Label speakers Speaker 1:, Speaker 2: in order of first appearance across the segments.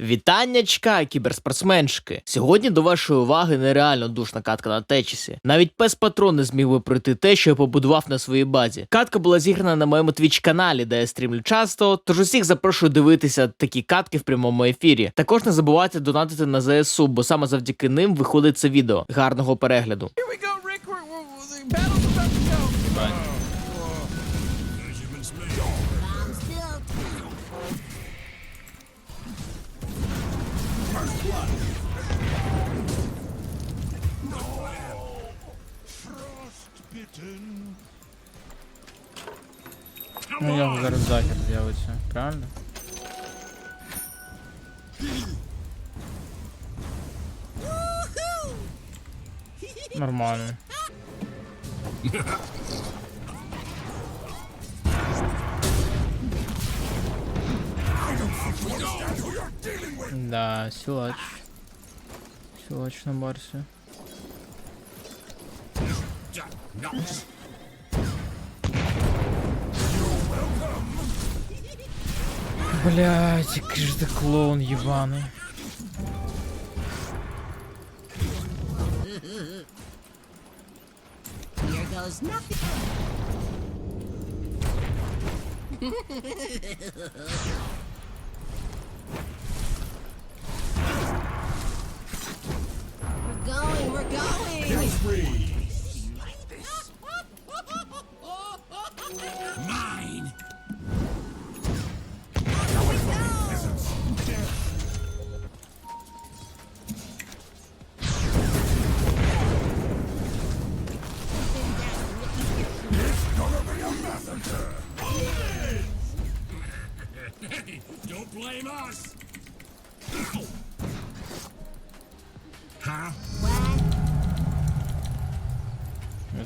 Speaker 1: Вітаннячка, кіберспортсменшки! Сьогодні до вашої уваги нереально душна катка на Течісі. Навіть пес патрон не зміг би пройти те, що я побудував на своїй базі. Катка була зіграна на моєму твіч каналі, де я стрімлю часто. Тож усіх запрошую дивитися такі катки в прямому ефірі. Також не забувайте донатити на ЗСУ, бо саме завдяки ним виходить це відео. Гарного перегляду.
Speaker 2: Here we go, Rick. We're, we're, the
Speaker 3: як зараз захід з'явиться, правильно? Нормально. Да, силач. Силач на барсе. Блять, який же ти клоун ебаный.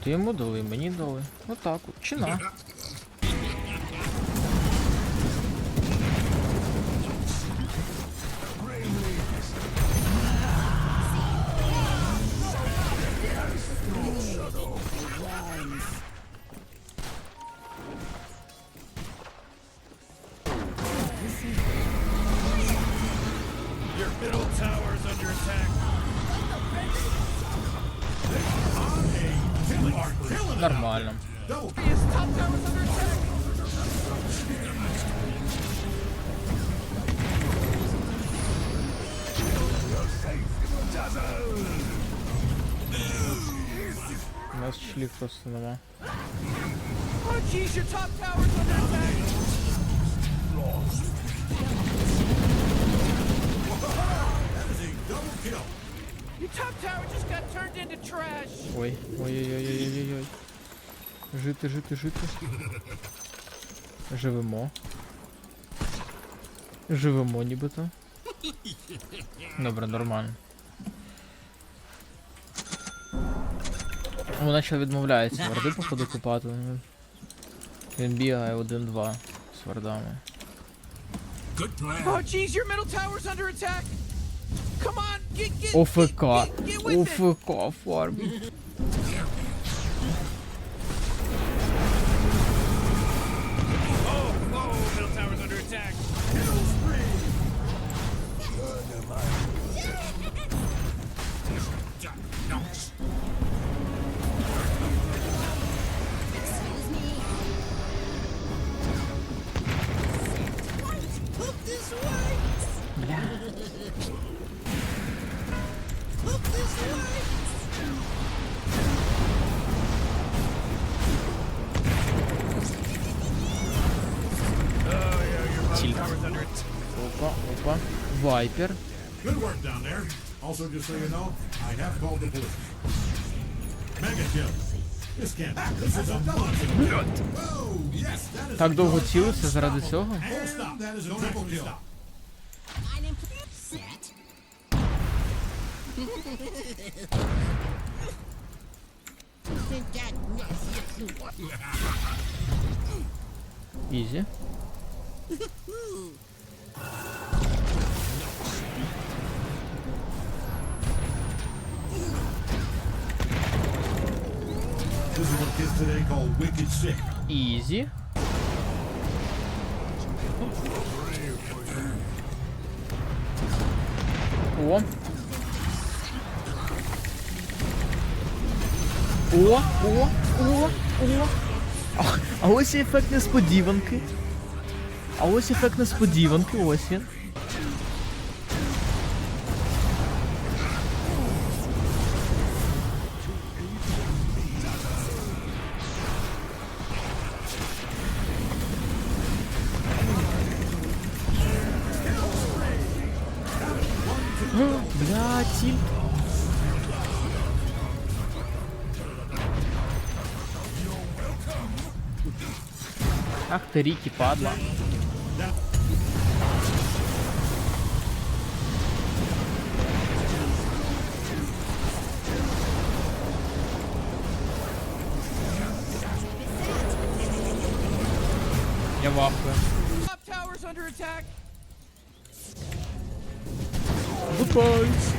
Speaker 3: От йому дали, мені дали. Отак от, чина. Нормально. У нас члів просто нема.
Speaker 2: Oh, just got turned into trash.
Speaker 3: Ой, ой-ой-ой-ой-ой-ой. Жити, жити, жити. Живемо. Живемо нібито. Добре, нормально. Вона ще відмовляється варди походу купати. Він бігає один-два з вардами.
Speaker 4: Plan.
Speaker 2: Oh,
Speaker 3: вайпер. Так довго цілився заради цього? Ізі. Ізі.
Speaker 1: О. О, о, о, о. А, ось і ефект несподіванки. А ось ефект несподіванки, ось він. Бля, тільт. Ах ти Рікі, падла. Я вахую.
Speaker 4: Top
Speaker 1: Surprise!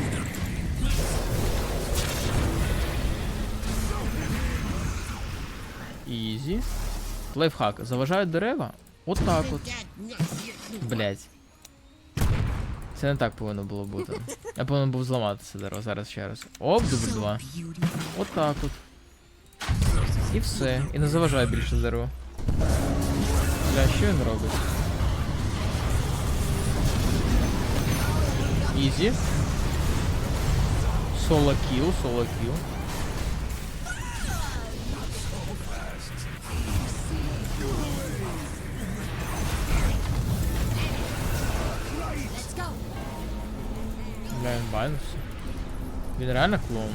Speaker 1: Ізі. Лайфхак. Заважають дерева? От.
Speaker 3: That nasty
Speaker 1: Блять. Це не так повинно було бути. Я повинен був зламати це дерево зараз ще раз. Оп, дубль два. Отак от. І все. І не заважає більше дерево. Бля, що він робить? Ізі. Соло кіл, соло
Speaker 3: go.
Speaker 1: Бля, він байнувся. Він реально клоун.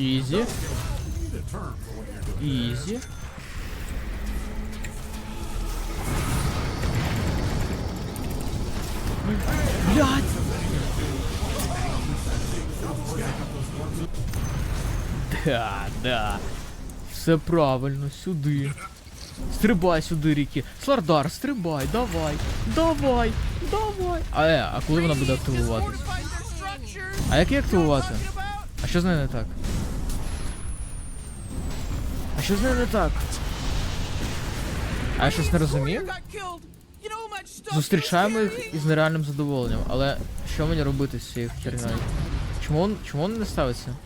Speaker 1: Ізі. Ізі. Блять! Да, да. Все правильно, сюди. Стрибай сюди, Рікі. Слардар, стрибай, давай, давай, давай. А, е, а коли вона буде активуватись? А як її активувати? А що з нею не так? Що з нею не так? А я щось не розумію? Зустрічаємо їх із нереальним задоволенням, але що мені робити з цією хернею? Чому, он- чому він не ставиться?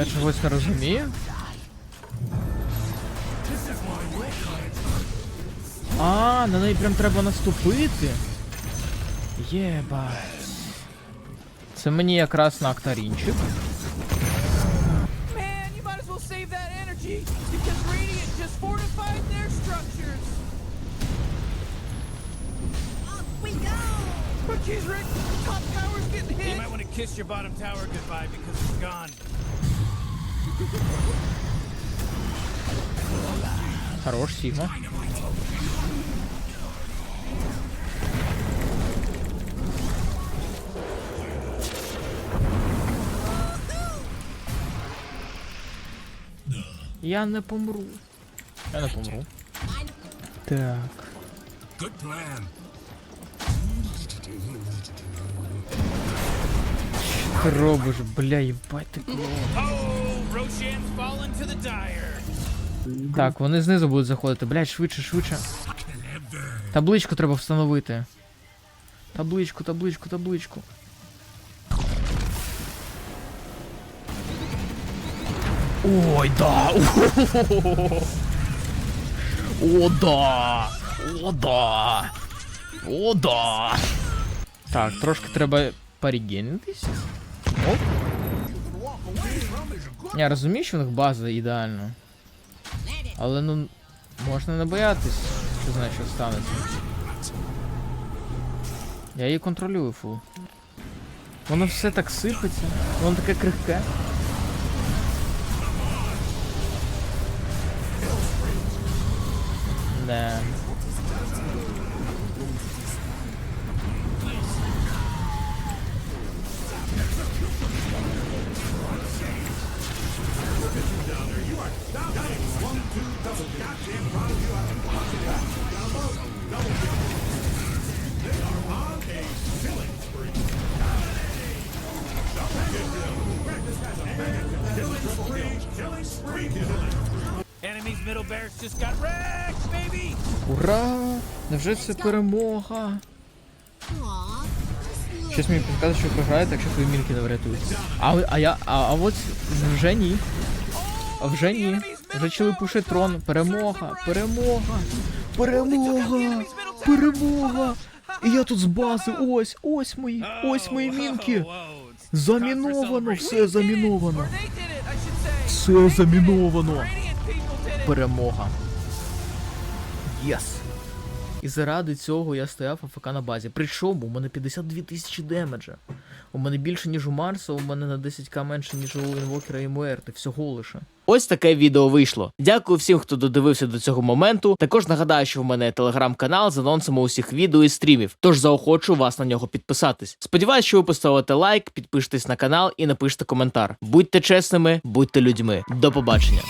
Speaker 1: Я чогось не розумію. А, на неї прям треба наступити. Єбать. Це мені якраз на актарінчик.
Speaker 4: You might
Speaker 2: want to kiss your bottom tower goodbye because it's gone.
Speaker 1: Хорош, Сігма. Я не помру. Я не помру. Так.
Speaker 5: Good plan.
Speaker 1: Ти робиш, бля, їбать ти клоун. Так, вони знизу будуть заходити. Блядь, швидше, швидше. Табличку треба встановити. Табличку, табличку, табличку. Ой, да. О, да. О, да. О, да. Так, трошки треба перегенитись. Оп. Я розумію, що в них база ідеальна. Але ну можна не боятись, що знає, що станеться. Я її контролюю фул. Воно все так сипеться, воно таке крихке. Да. Ура! Невже це перемога? Щось мені підказує, що програєте, якщо твої мінки не врятують. А а я. А, а от вже ні. А вже ні. Вже чили пушить трон. Перемога! Перемога! Перемога! Перемога! І я тут з бази. Ось, ось мої, ось мої мінки. Заміновано, все заміновано. Все заміновано. Перемога. Єс. І заради цього я стояв АФК на базі. Причому у мене 52 тисячі демеджа. У мене більше, ніж у Марса, у мене на 10к менше, ніж у Інвокера і Муерти. Всього лише.
Speaker 6: Ось таке відео вийшло. Дякую всім, хто додивився до цього моменту. Також нагадаю, що в мене телеграм-канал з анонсами усіх відео і стрімів. Тож заохочу вас на нього підписатись. Сподіваюсь, що ви поставите лайк, підпишетесь на канал і напишете коментар. Будьте чесними, будьте людьми. До побачення.